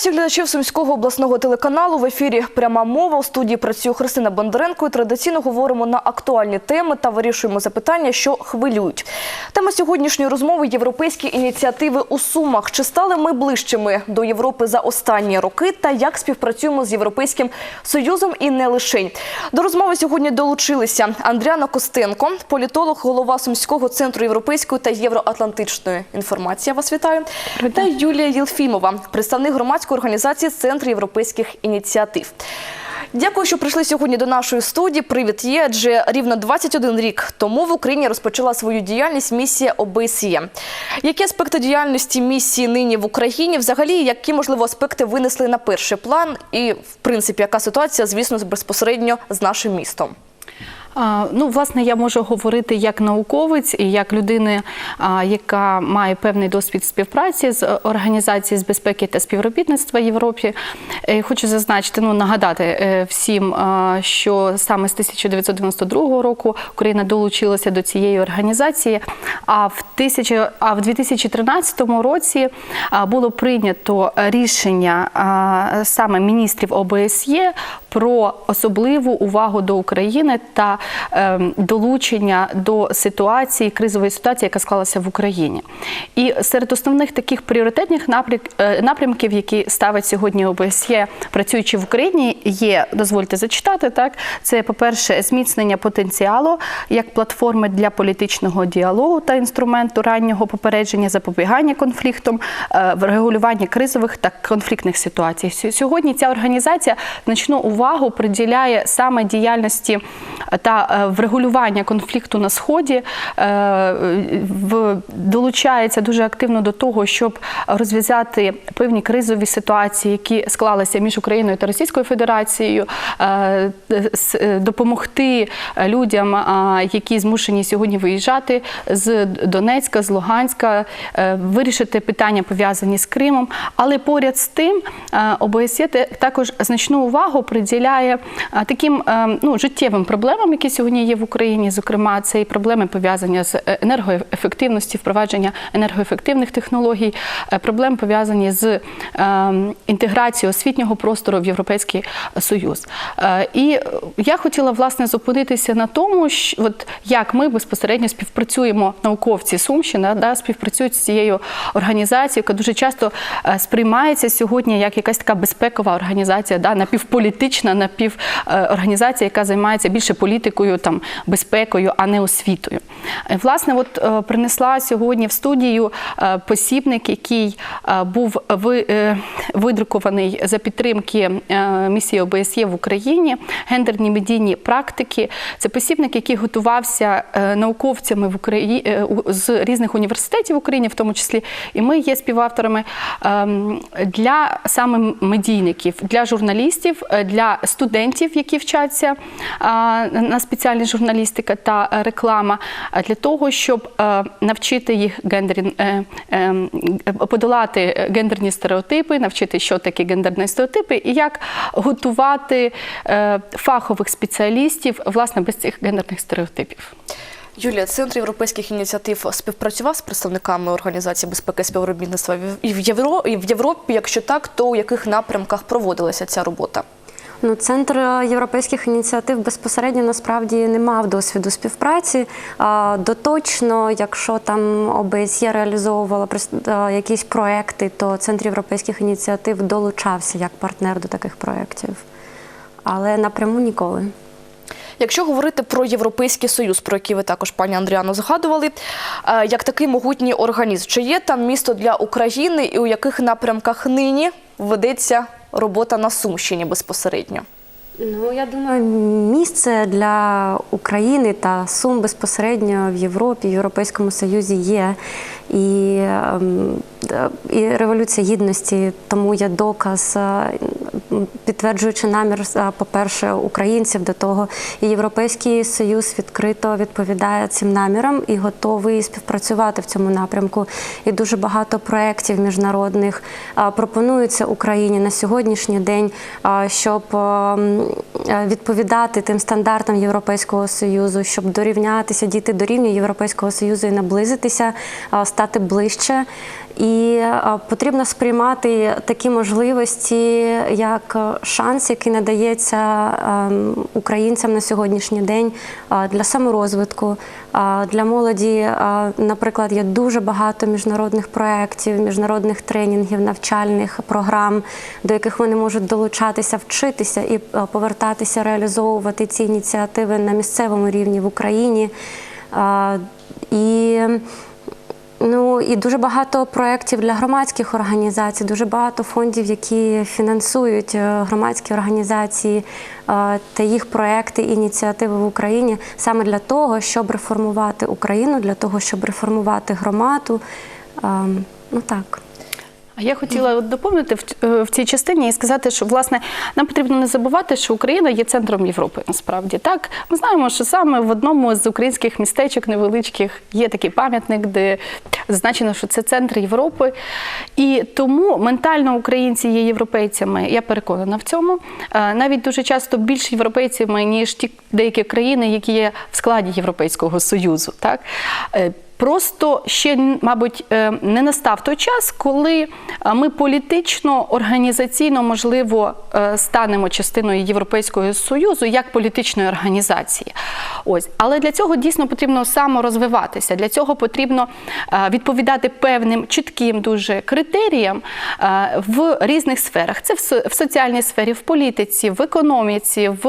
Всіх глядачів Сумського обласного телеканалу. В ефірі пряма мова. У студії працює Христина Бондаренко. І традиційно говоримо на актуальні теми та вирішуємо запитання, що хвилюють. Тема сьогоднішньої розмови європейські ініціативи у Сумах. Чи стали ми ближчими до Європи за останні роки? Та як співпрацюємо з Європейським Союзом і не лише до розмови сьогодні долучилися Андріана Костенко, політолог, голова Сумського центру європейської та євроатлантичної інформації. Я Вас вітаю та Юлія Єлфімова, представник громадської організації Центр європейських ініціатив. Дякую, що прийшли сьогодні до нашої студії. Привіт є, адже рівно 21 рік тому в Україні розпочала свою діяльність місія ОБСЄ. Які аспекти діяльності місії нині в Україні? Взагалі, які можливо аспекти винесли на перший план? І в принципі, яка ситуація, звісно, безпосередньо з нашим містом? Ну, власне, я можу говорити як науковець і як людина, яка має певний досвід співпраці з організацією з безпеки та співробітництва Європі. Е, Хочу зазначити, ну нагадати е, всім, що саме з 1992 року Україна долучилася до цієї організації. А в тисячі, а в 2013 році було прийнято рішення саме міністрів ОБСЄ про особливу увагу до України та долучення до ситуації, кризової ситуації, яка склалася в Україні. І серед основних таких пріоритетних е, напрямків, які ставить сьогодні ОБСЄ, працюючи в Україні, є, дозвольте зачитати, так, це, по-перше, зміцнення потенціалу як платформи для політичного діалогу та інструменту раннього попередження, запобігання конфліктам, е, врегулювання кризових та конфліктних ситуацій. Сьогодні ця організація значну увагу приділяє саме діяльності та е, врегулювання конфлікту на сході, е, долучається дуже активно до того, щоб розв'язати певні кризові ситуації, які склалися між Україною та Російською Федерацією, е, допомогти людям, які змушені сьогодні виїжджати з Донецька, з Луганська, вирішити питання пов'язані з Кримом. Але поряд з тим ОБСЄ також значну увагу приділяє таким ну, життєвим проблемам, які сьогодні є в Україні. Зокрема, це і проблеми пов'язані з е, енергоефективністю, впровадження енергоефективних технологій, е, проблеми пов'язані з е, інтеграцією освітнього простору в Європейський Союз. І я хотіла власне зупинитися на тому, що от як ми безпосередньо співпрацюємо, науковці Сумщина, да, співпрацюють з цією організацією, яка дуже часто сприймається сьогодні як якась така безпекова організація, да, напівполітична, напіворганізація, яка займається більше політикою, там безпекою, а не освітою. Е, Власне, от е, принесла сьогодні в студію е, посібник, який був видрукований за підтримки місії ОБСЄ в Україні, гендерні медійні практики. Це посібник, який готувався науковцями в Україні з різних університетів в Україні, в тому числі, і ми є співавторами ем, для саме медійників, для журналістів, для студентів, які вчаться на спеціальність журналістика та е, реклама, для того, щоб е, навчити їх гендерні, е, е, подолати гендерні стереотипи, навчити, що таке гендерні стереотипи, і як готувати е, фахових спеціалістів власне без цих гендерних стереотипів. Юлія, Центр європейських ініціатив співпрацював з представниками організації безпеки співробітництва і в Європі. Якщо так, то у яких напрямках проводилася ця робота? Ну, центр європейських ініціатив безпосередньо насправді не мав досвіду співпраці. Доточно, якщо там ОБСЄ реалізовувала е, якісь проекти, то центр європейських ініціатив долучався як партнер до таких проєктів. Але напряму ніколи. Якщо говорити про Європейський Союз, про який ви також, пані Андріано, згадували, е, як такий могутній організм, чи є там місто для України і у яких напрямках нині ведеться робота на Сумщині безпосередньо? Ну, я думаю, місце для України та Сум безпосередньо в Європі, в Європейському Союзі є. І, ем, і Революція Гідності тому є доказ. Е, підтверджуючи намір, е, по-перше, українців до того, і Європейський Союз відкрито відповідає цим намірам і готовий співпрацювати в цьому напрямку. І дуже багато проєктів міжнародних е, пропонується Україні на сьогоднішній день, е, щоб е, м, е, відповідати тим стандартам Європейського Союзу, щоб дорівнятися, дійти до рівня Європейського Союзу і наблизитися, е, стати ближче. І е, потрібно сприймати такі можливості як е, шанс, який надається ем, українцям на сьогоднішній день е, для саморозвитку. Для молоді, наприклад, є дуже багато міжнародних проєктів, міжнародних тренінгів, навчальних програм, до яких вони можуть долучатися, вчитися і повертатися, реалізовувати ці ініціативи на місцевому рівні в Україні. І Ну і дуже багато проєктів для громадських організацій, дуже багато фондів, які фінансують е, громадські організації е, та їх проекти, ініціативи в Україні саме для того, щоб реформувати Україну, для того, щоб реформувати громаду. Ем, Ну так. Я хотіла от доповнити в, е, в цій частині і сказати, що власне нам потрібно не забувати, що Україна є центром Європи. Насправді так ми знаємо, що саме в одному з українських містечок невеличких є такий пам'ятник, де зазначено, що це центр Європи. І тому ментально українці є європейцями. Я переконана в цьому. Е, Навіть дуже часто більш європейцями ніж ті деякі країни, які є в складі Європейського союзу. Так. Просто ще, мабуть, е, не настав той час, коли е, ми політично, організаційно, можливо, е, станемо частиною Європейського союзу як політичної організації. Ось, але для цього дійсно потрібно саморозвиватися. Для цього потрібно відповідати певним чітким дуже критеріям в різних сферах. Це в соціальній сфері, в політиці, в економіці, в,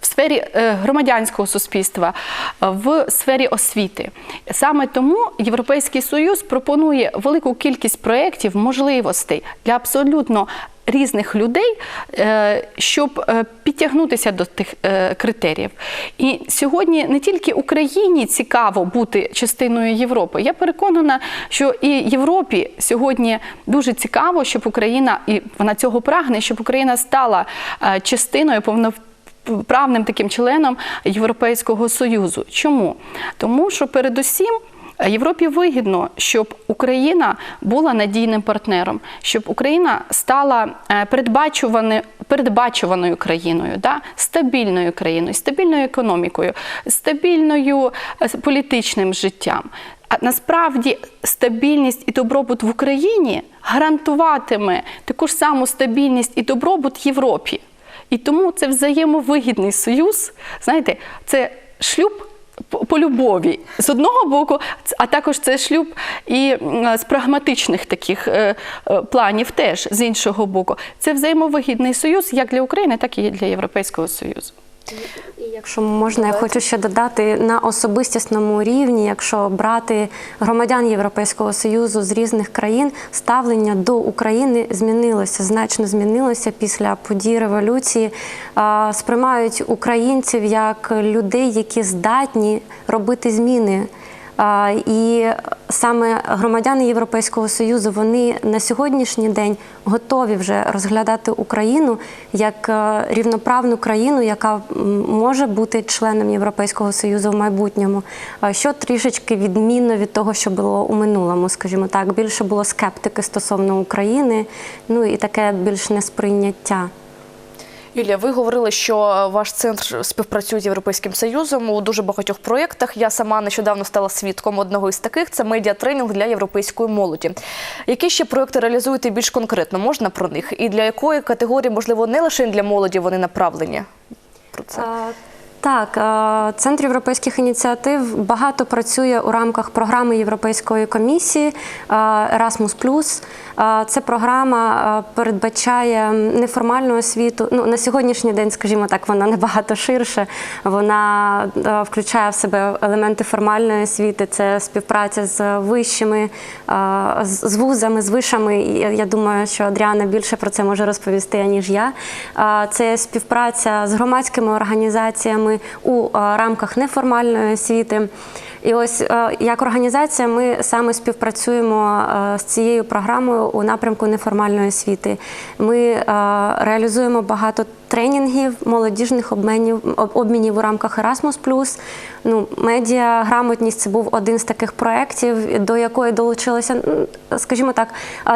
в сфері громадянського суспільства, в сфері освіти. Саме тому Європейський Союз пропонує велику кількість проєктів, можливостей для абсолютно різних людей, е, щоб е, підтягнутися до тих е, критеріїв. І сьогодні не тільки Україні цікаво бути частиною Європи. Я переконана, що і Європі сьогодні дуже цікаво, щоб Україна, і вона цього прагне, щоб Україна стала частиною повноправною правним таким членом Європейського Союзу. Чому? Тому що передусім. Європі вигідно, щоб Україна була надійним партнером, щоб Україна стала е, передбачуваною країною, да? стабільною країною, стабільною економікою, стабільною е, політичним життям. А насправді стабільність і добробут в Україні гарантуватиме таку ж саму стабільність і добробут Європі. І тому це взаємовигідний союз. Знаєте, це шлюб по- любові з одного боку, а також це шлюб і з прагматичних таких е, е, планів теж з іншого боку. Це взаємовигідний союз як для України, так і для Європейського Союзу. Якщо можна, я хочу ще додати на особистісному рівні, якщо брати громадян Європейського союзу з різних країн, ставлення до України змінилося, значно змінилося після подій революції. Сприймають українців як людей, які здатні робити зміни. І саме громадяни Європейського союзу вони на сьогоднішній день готові вже розглядати Україну як е, рівноправну країну, яка може бути членом Європейського союзу в майбутньому. Що трішечки відмінно від того, що було у минулому, скажімо так, більше було скептики стосовно України, ну і таке більш несприйняття. Юлія, ви говорили, що ваш центр співпрацює з Європейським Союзом у дуже багатьох проєктах. Я сама нещодавно стала свідком одного із таких це медіатренінг для європейської молоді. Які ще проєкти реалізуєте більш конкретно? Можна про них? І для якої категорії, можливо, не лише для молоді вони направлені? Про це. Так, е, Центр європейських ініціатив багато працює у рамках програми Європейської комісії е, Erasmus+. Е, Це програма передбачає неформальну освіту. Ну, на сьогоднішній день, скажімо так, вона набагато ширше. Вона включає в себе елементи формальної освіти, це співпраця з вищими, з вузами, з вишами. Я думаю, що Адріана більше про це може розповісти, ніж я. Це співпраця з громадськими організаціями у рамках неформальної освіти. І ось е, як організація, ми саме співпрацюємо е, з цією програмою у напрямку неформальної освіти. Ми е, реалізуємо багато тренінгів, молодіжних обменів, обмінів у рамках Erasmus+. Ну, медіа грамотність це був один з таких проєктів, до якої долучилася, скажімо так,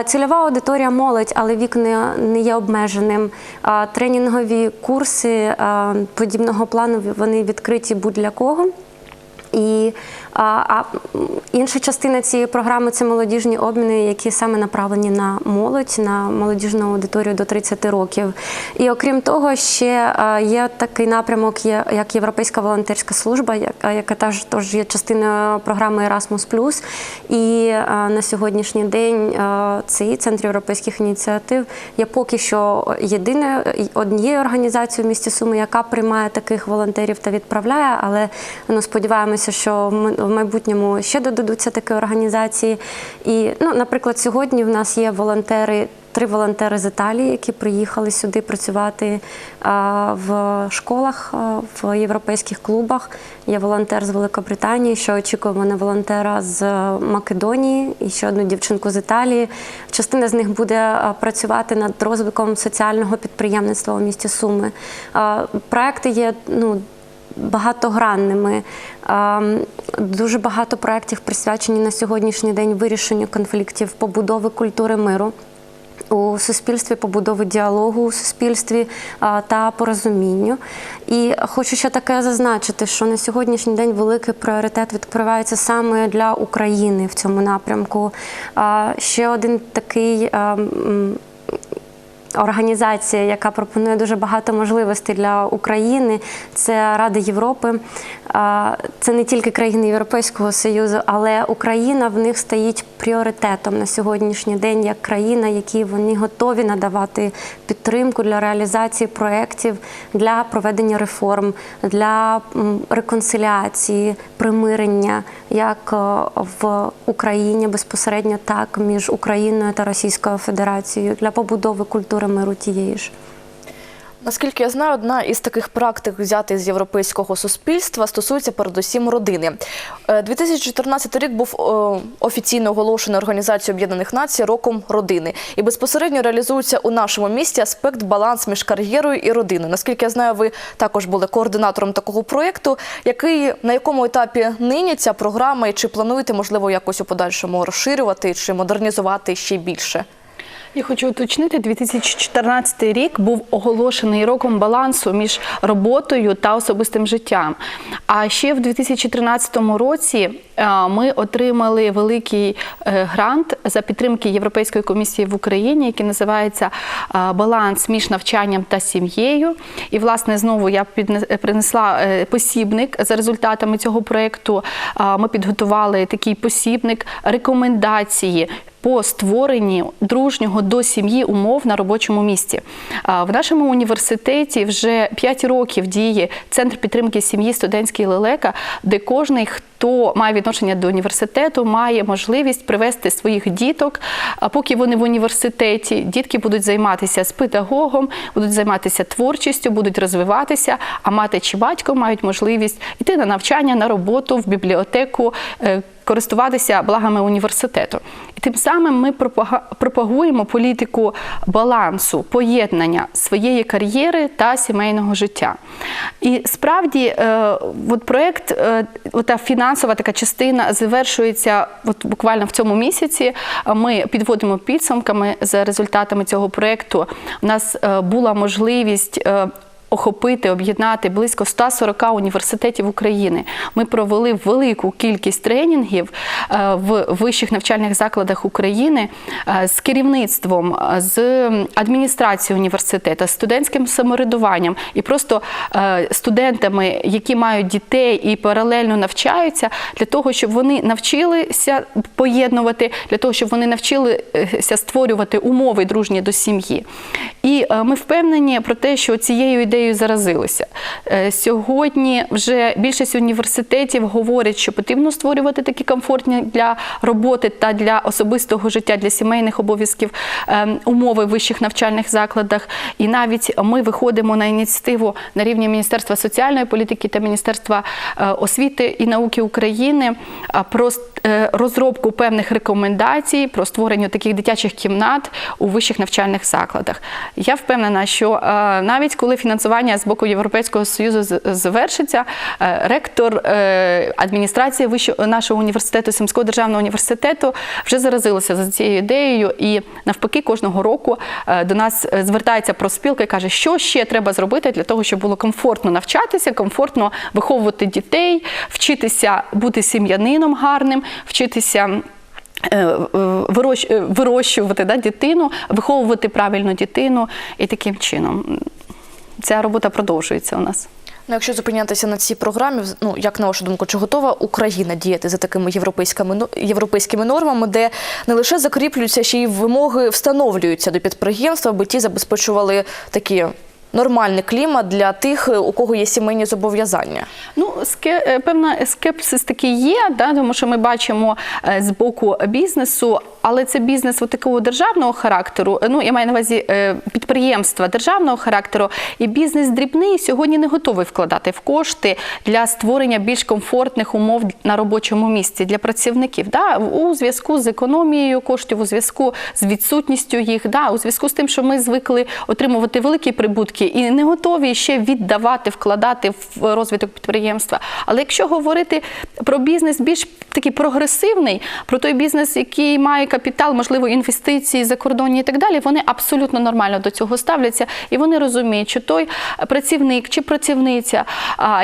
цільова аудиторія молодь, але вік не, не є обмеженим. Тренінгові курси подібного плану вони відкриті будь-для кого. І а, а інша частина цієї програми це молодіжні обміни, які саме направлені на молодь, на молодіжну аудиторію до 30 років. І окрім того, ще є такий напрямок, як Європейська волонтерська служба, яка, теж теж є частиною програми Erasmus+. І на сьогоднішній день цей центр європейських ініціатив є поки що єдиною однією організацією в місті Суми, яка приймає таких волонтерів та відправляє. Але ну сподіваємося, що в майбутньому ще додадуться такі організації. І, ну, наприклад, сьогодні в нас є волонтери. Три волонтери з Італії, які приїхали сюди працювати в школах, в європейських клубах. Є волонтер з Великобританії, що очікуємо на волонтера з Македонії і ще одну дівчинку з Італії. Частина з них буде працювати над розвитком соціального підприємництва у місті Суми. Проекти є ну, багатогранними. Ем, Дуже багато проєктів присвячені на сьогоднішній день вирішенню конфліктів, побудови культури миру. У суспільстві побудови діалогу у суспільстві а, та порозумінню. І хочу ще таке зазначити, що на сьогоднішній день великий пріоритет відкривається саме для України в цьому напрямку. А, Ще один такий. а, м, Організація, яка пропонує дуже багато можливостей для України, це Рада Європи. Це не тільки країни Європейського Союзу, але Україна в них стоїть пріоритетом на сьогоднішній день як країна, якій вони готові надавати підтримку для реалізації проєктів, для проведення реформ, для м, реконсиліації, примирення як е, в Україні безпосередньо, так між Україною та Російською Федерацією для побудови культури миру тієї ж. Наскільки я знаю, одна із таких практик, взятих з європейського суспільства, стосується передусім родини. Е, 2014 рік був е, офіційно оголошений Організацією Об'єднаних Націй роком родини, і безпосередньо реалізується у нашому місті аспект баланс між кар'єрою і родиною. Наскільки я знаю, ви також були координатором такого проєкту. На якому етапі нині ця програма, і чи плануєте можливо якось у подальшому розширювати чи модернізувати ще більше? Я хочу уточнити, 2014 рік був оголошений роком балансу між роботою та особистим життям. А ще в 2013 році е, ми отримали великий е, грант за підтримки Європейської комісії в Україні, який називається е, Баланс між навчанням та сім'єю. І, власне, знову я принесла посібник за результатами цього проєкту. Ми підготували такий посібник рекомендації по створенні дружнього до сім'ї умов на робочому місці. В нашому університеті вже 5 років діє центр підтримки сім'ї студентський лелека, де кожний, хто має відношення до університету, має можливість привести своїх діток. Поки вони в університеті, дітки будуть займатися з педагогом, будуть займатися творчістю, будуть розвиватися. А мати чи батько мають можливість йти на навчання, на роботу, в бібліотеку. е, Користуватися благами університету, і тим самим ми пропагуємо політику балансу, поєднання своєї кар'єри та сімейного життя. І справді, е, от проект, е, ота фінансова така частина завершується от буквально в цьому місяці. Ми підводимо підсумками за результатами цього проєкту. У нас е, була можливість. Охопити, об'єднати близько 140 університетів України. Ми провели велику кількість тренінгів е, в вищих навчальних закладах України е, з керівництвом, е, з адміністрацією університету, з студентським самоврядуванням і просто студентами, які мають дітей і паралельно навчаються, для того, щоб вони навчилися поєднувати, для того, щоб вони навчилися створювати умови дружні до сім'ї. І ми впевнені про те, що цією ідеєю ідеєю заразилися. Е, Сьогодні вже більшість університетів говорять, що потрібно створювати такі комфортні для роботи та для особистого життя, для сімейних обов'язків е, умови в вищих навчальних закладах. І навіть ми виходимо на ініціативу на рівні Міністерства соціальної політики та Міністерства е, освіти і науки України про е, розробку певних рекомендацій про створення таких дитячих кімнат у вищих навчальних закладах. Я впевнена, що навіть коли фінансування з боку Європейського союзу завершиться, е, ректор е, адміністрації нашого університету, Сумського державного університету, вже заразилася за цією ідеєю, і навпаки, кожного року е, до нас звертається профспілка і каже, що ще треба зробити для того, щоб було комфортно навчатися, комфортно виховувати дітей, вчитися бути сім'янином гарним, вчитися. вирощ- Вирощувати да, дитину, виховувати правильно дитину і таким чином. Ця робота продовжується у нас. Ну, якщо зупинятися на цій програмі, ну як на вашу думку, чи готова Україна діяти за такими європейськими європейськими нормами, де не лише закріплюються, ще й вимоги встановлюються до підприємства, аби ті забезпечували такі нормальний клімат для тих, у кого є сімейні зобов'язання? Ну, е, певна скепсис такий є, да, тому що ми бачимо е, з боку бізнесу, але це бізнес от такого державного характеру. е, Ну, я маю на увазі е, підприємства державного характеру, і бізнес дрібний сьогодні не готовий вкладати в кошти для створення більш комфортних умов на робочому місці для працівників. Да, у зв'язку з економією коштів, у зв'язку з відсутністю їх, да, у зв'язку з тим, що ми звикли отримувати великі прибутки і не готові ще віддавати, вкладати в розвиток підприємства. Але якщо говорити про бізнес більш такий прогресивний, про той бізнес, який має капітал, можливо, інвестиції закордонні і так далі, вони абсолютно нормально до цього ставляться, і вони розуміють, що той працівник чи працівниця,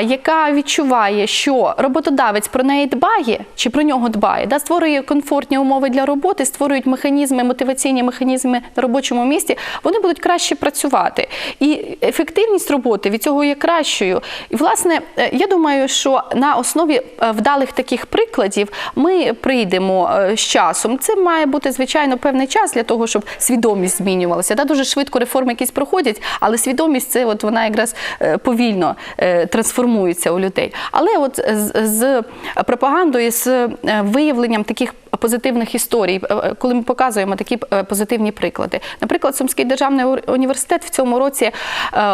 яка відчуває, що роботодавець про неї дбає чи про нього дбає, да, створює комфортні умови для роботи, створюють механізми, мотиваційні механізми на робочому місці, вони будуть краще працювати. І ефективність роботи від цього є кращою. І, власне, е, я думаю, що на основі е, вдалих таких прикладів ми прийдемо е, з часом. Це має бути, звичайно, певний час для того, щоб свідомість змінювалася. Да, дуже швидко реформи якісь проходять, але свідомість це от вона якраз повільно трансформується у людей. Але от з, з пропагандою, з виявленням таких позитивних історій, коли ми показуємо такі позитивні приклади. Наприклад, Сумський державний університет в цьому році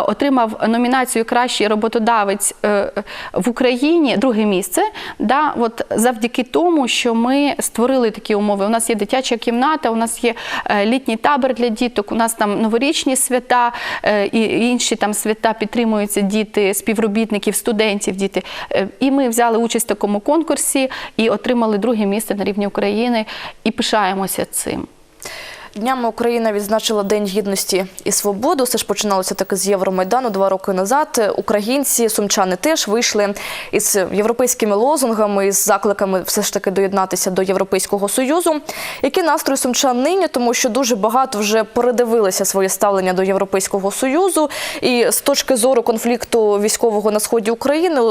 отримав номінацію Кращий роботодавець е, в Україні, друге місце. Да, от завдяки тому, що ми створили такі умови. У нас є дитяча кімната, у нас є е, літній табор для діток, у нас там новорічні свята е, і інші там свята підтримуються діти, співробітників, студентів, діти. Е, І ми взяли участь в такому конкурсі і отримали друге місце на рівні України і пишаємося цим. Днями Україна відзначила День гідності і свободи. Все ж починалося таки з Євромайдану два роки назад. Українці, сумчани теж вийшли із європейськими лозунгами, із закликами все ж таки доєднатися до Європейського союзу. Які настрої сумчан нині, тому що дуже багато вже передивилися своє ставлення до Європейського союзу, і з точки зору конфлікту військового на сході України.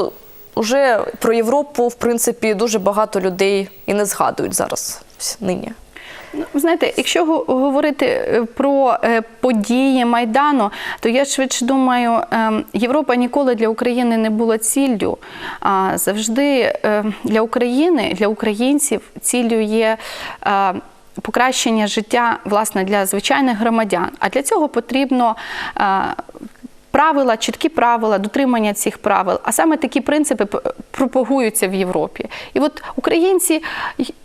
Уже про Європу, в принципі, дуже багато людей і не згадують зараз нині. Ну, ви знаєте, якщо говорити е, про е, події Майдану, то я швидше думаю, ем, Європа ніколи для України не була ціллю. А завжди е, для України, для українців ціллю є. Покращення життя власне для звичайних громадян. А для цього потрібно правила, чіткі правила, дотримання цих правил. А саме такі принципи пропагуються в Європі. І от українці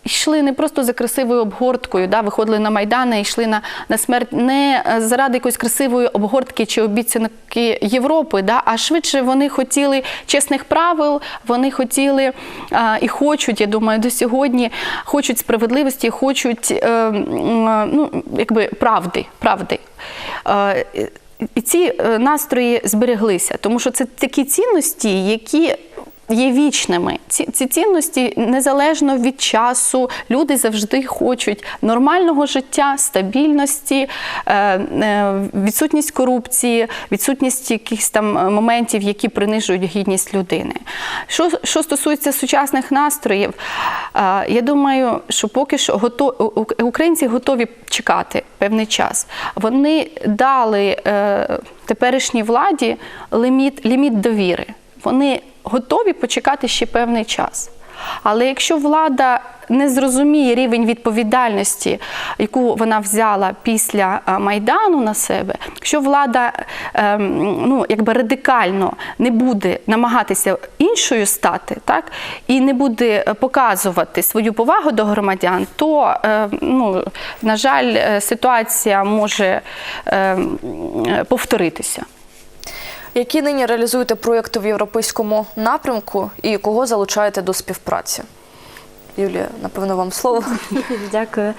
йшли не просто за красивою обгорткою, да, виходили на майдани, йшли на, на смерть не е, заради якоїсь красивої обгортки чи обіцянки Європи, да, а швидше вони хотіли чесних правил, вони хотіли а, і хочуть, я думаю, до сьогодні хочуть справедливості, хочуть е, е, ну, якби правди. правди. Е, ці е, настрої збереглися, тому що це такі цінності, які є вічними. Ці, ці цінності незалежно від часу, люди завжди хочуть нормального життя, стабільності, е, е, відсутність корупції, відсутність якихось там е, моментів, які принижують гідність людини. Що, що стосується сучасних настроїв, я думаю, що поки що гото- у- українці готові чекати певний час. Вони дали теперішній владі ліміт, ліміт довіри. Вони готові почекати ще певний час. Але якщо влада не зрозуміє рівень відповідальності, яку вона взяла після е, майдану на себе, якщо влада ем, ну, якби радикально не буде намагатися іншою стати, так і не буде е, показувати свою повагу до громадян, то е, ну, на жаль, ситуація може ем, повторитися. Які нині реалізуєте проєкти в європейському напрямку і кого залучаєте до співпраці? Юлія, напевно, вам слово. Дякую.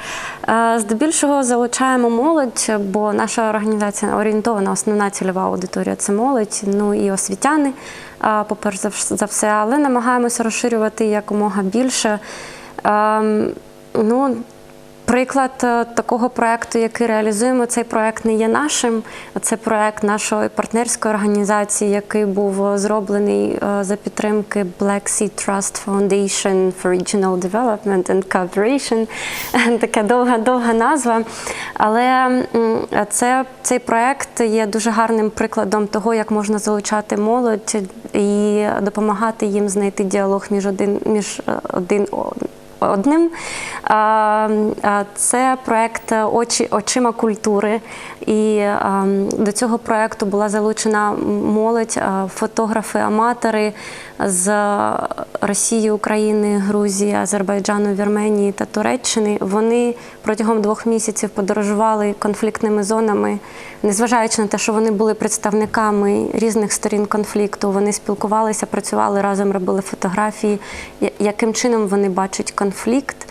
Е, Здебільшого залучаємо молодь, бо наша організація орієнтована, основна цільова аудиторія це молодь, ну і освітяни, е, поперш за все, але намагаємося розширювати якомога більше. Ем, Ну, Приклад е, такого проекту, який реалізуємо, цей проект не є нашим. Це проект нашої партнерської організації, який був е, зроблений е, за підтримки Black Sea Trust Foundation for Regional Development and Cooperation. Така довга довга назва. Але це, цей проект є дуже гарним прикладом того, як можна залучати молодь і допомагати їм знайти діалог між один між один одним. Це проект очі очима культури. І до цього проекту була залучена молодь, фотографи, аматори з Росії, України, Грузії, Азербайджану, Вірменії та Туреччини. Вони протягом двох місяців подорожували конфліктними зонами, незважаючи на те, що вони були представниками різних сторін конфлікту. Вони спілкувалися, працювали разом, робили фотографії, яким чином вони бачать конфлікт.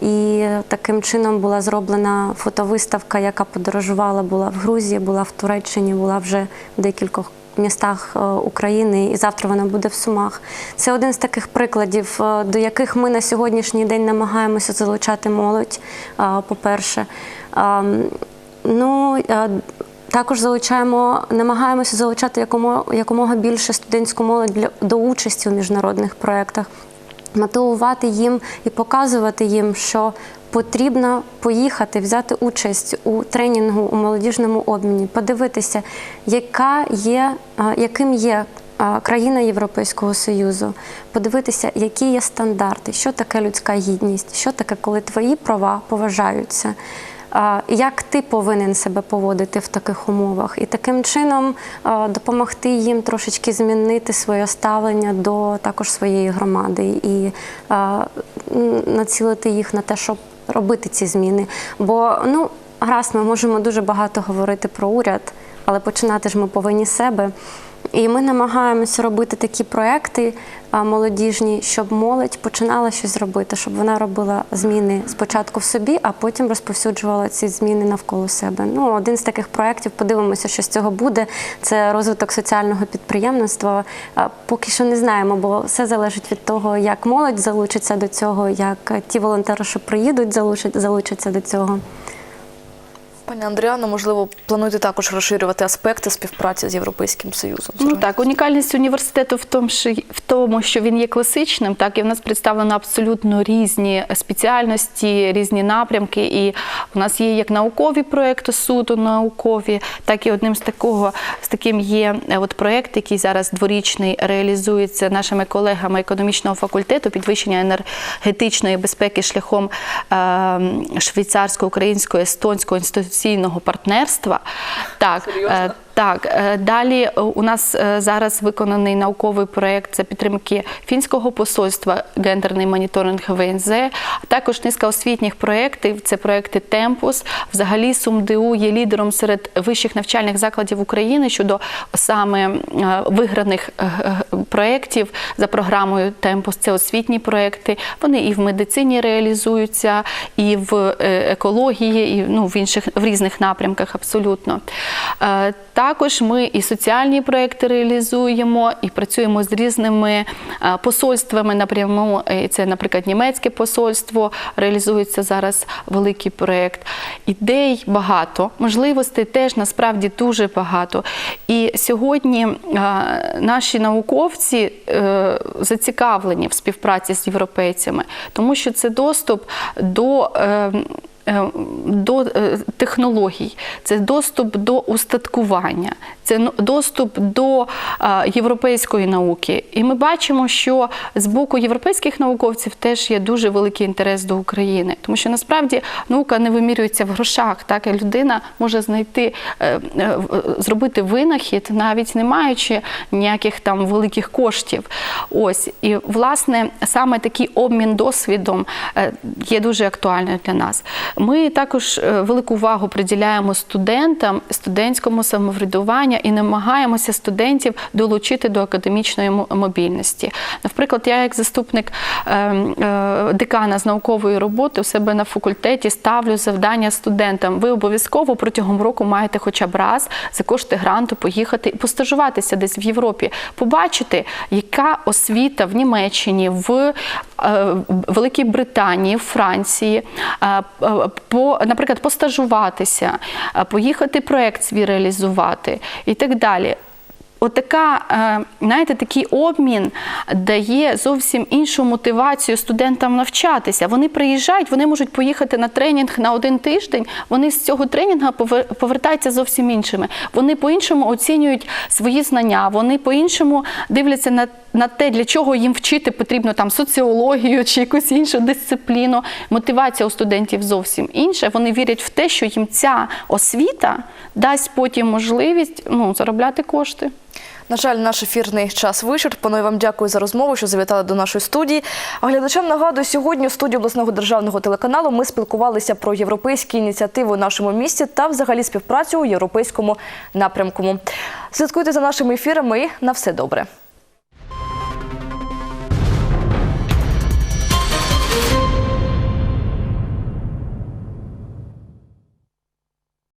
І таким чином була зроблена фотовиставка, яка подорожувала, була в Грузії, була в Туреччині, була вже в декількох містах е, України, і завтра вона буде в Сумах. Це один з таких прикладів, е, до яких ми на сьогоднішній день намагаємося залучати молодь. е, По-перше, ну е, також залучаємо, намагаємося залучати якомога більше студентську молодь для до участі у міжнародних проєктах мотивувати їм і показувати їм, що потрібно поїхати, взяти участь у тренінгу у молодіжному обміні, подивитися, яка є, яким є країна Європейського Союзу, подивитися, які є стандарти, що таке людська гідність, що таке, коли твої права поважаються. Як ти повинен себе поводити в таких умовах, і таким чином допомогти їм трошечки змінити своє ставлення до також своєї громади і націлити їх на те, щоб робити ці зміни. Бо ну гаразд, ми можемо дуже багато говорити про уряд, але починати ж ми повинні себе. І ми намагаємося робити такі проекти молодіжні, щоб молодь починала щось робити, щоб вона робила зміни спочатку в собі, а потім розповсюджувала ці зміни навколо себе. Ну, один з таких проєктів, подивимося, що з цього буде. Це розвиток соціального підприємництва. Поки що не знаємо, бо все залежить від того, як молодь залучиться до цього, як ті волонтери, що приїдуть, залучать- залучаться до цього. Пані Андріано, можливо, плануєте також розширювати аспекти співпраці з Європейським Союзом? Ну так, унікальність університету в тому, що в тому, що він є класичним, так і в нас представлено абсолютно різні спеціальності, різні напрямки. І у нас є як наукові проекти, суто наукові, так і одним з такого з таким є е, от проект, який зараз дворічний реалізується нашими колегами економічного факультету підвищення енергетичної безпеки шляхом е, швейцарсько-українського естонського інституційного партнерства. Так, е, так, е, далі е, у нас е, зараз виконаний науковий проєкт за підтримки фінського посольства гендерний моніторинг ВНЗ, а також низка освітніх проєктів. Це проєкти Темпус. Взагалі СумДУ є лідером серед вищих навчальних закладів України щодо саме виграних проєктів за програмою Темпус. Це освітні проєкти. Вони і в медицині реалізуються, і в екології, і ну, в інших в різних напрямках абсолютно. Е, також ми і соціальні проекти реалізуємо, і працюємо з різними е, посольствами напряму. Це, наприклад, німецьке посольство реалізується зараз великий проект. Ідей багато, можливостей теж насправді дуже багато. І сьогодні е, наші науковці е, зацікавлені в співпраці з європейцями, тому що це доступ до. Е, До е, технологій, це доступ до устаткування, це доступ до е, європейської науки. І ми бачимо, що з боку європейських науковців теж є дуже великий інтерес до України, тому що насправді наука не вимірюється в грошах. Так і людина може знайти, зробити винахід, навіть не маючи ніяких там великих коштів. Ось і власне саме такий обмін досвідом є дуже актуальним для нас. Ми також е, велику увагу приділяємо студентам, студентському самоврядуванню і намагаємося студентів долучити до академічної мобільності. Наприклад, я як заступник е, е, декана з наукової роботи у себе на факультеті ставлю завдання студентам. Ви обов'язково протягом року маєте хоча б раз за кошти гранту поїхати і постажуватися десь в Європі, побачити, яка освіта в Німеччині, в Великій Британії, в Франції, по, наприклад, постажуватися, поїхати проект свій реалізувати і так далі. Отака, е, знаєте, такий обмін дає зовсім іншу мотивацію студентам навчатися. Вони приїжджають, вони можуть поїхати на тренінг на один тиждень. Вони з цього тренінгу повертаються зовсім іншими. Вони по-іншому оцінюють свої знання, вони по-іншому дивляться на, на те, для чого їм вчити потрібно там соціологію чи якусь іншу дисципліну. Мотивація у студентів зовсім інша. Вони вірять в те, що їм ця освіта дасть потім можливість ну, заробляти кошти. На жаль, наш ефірний час вичерпано. Вам дякую за розмову, що завітали до нашої студії. А глядачам нагадую, сьогодні в студії обласного державного телеканалу ми спілкувалися про європейські ініціативи у нашому місті та взагалі співпрацю у європейському напрямку. Слідкуйте за нашими ефірами і на все добре.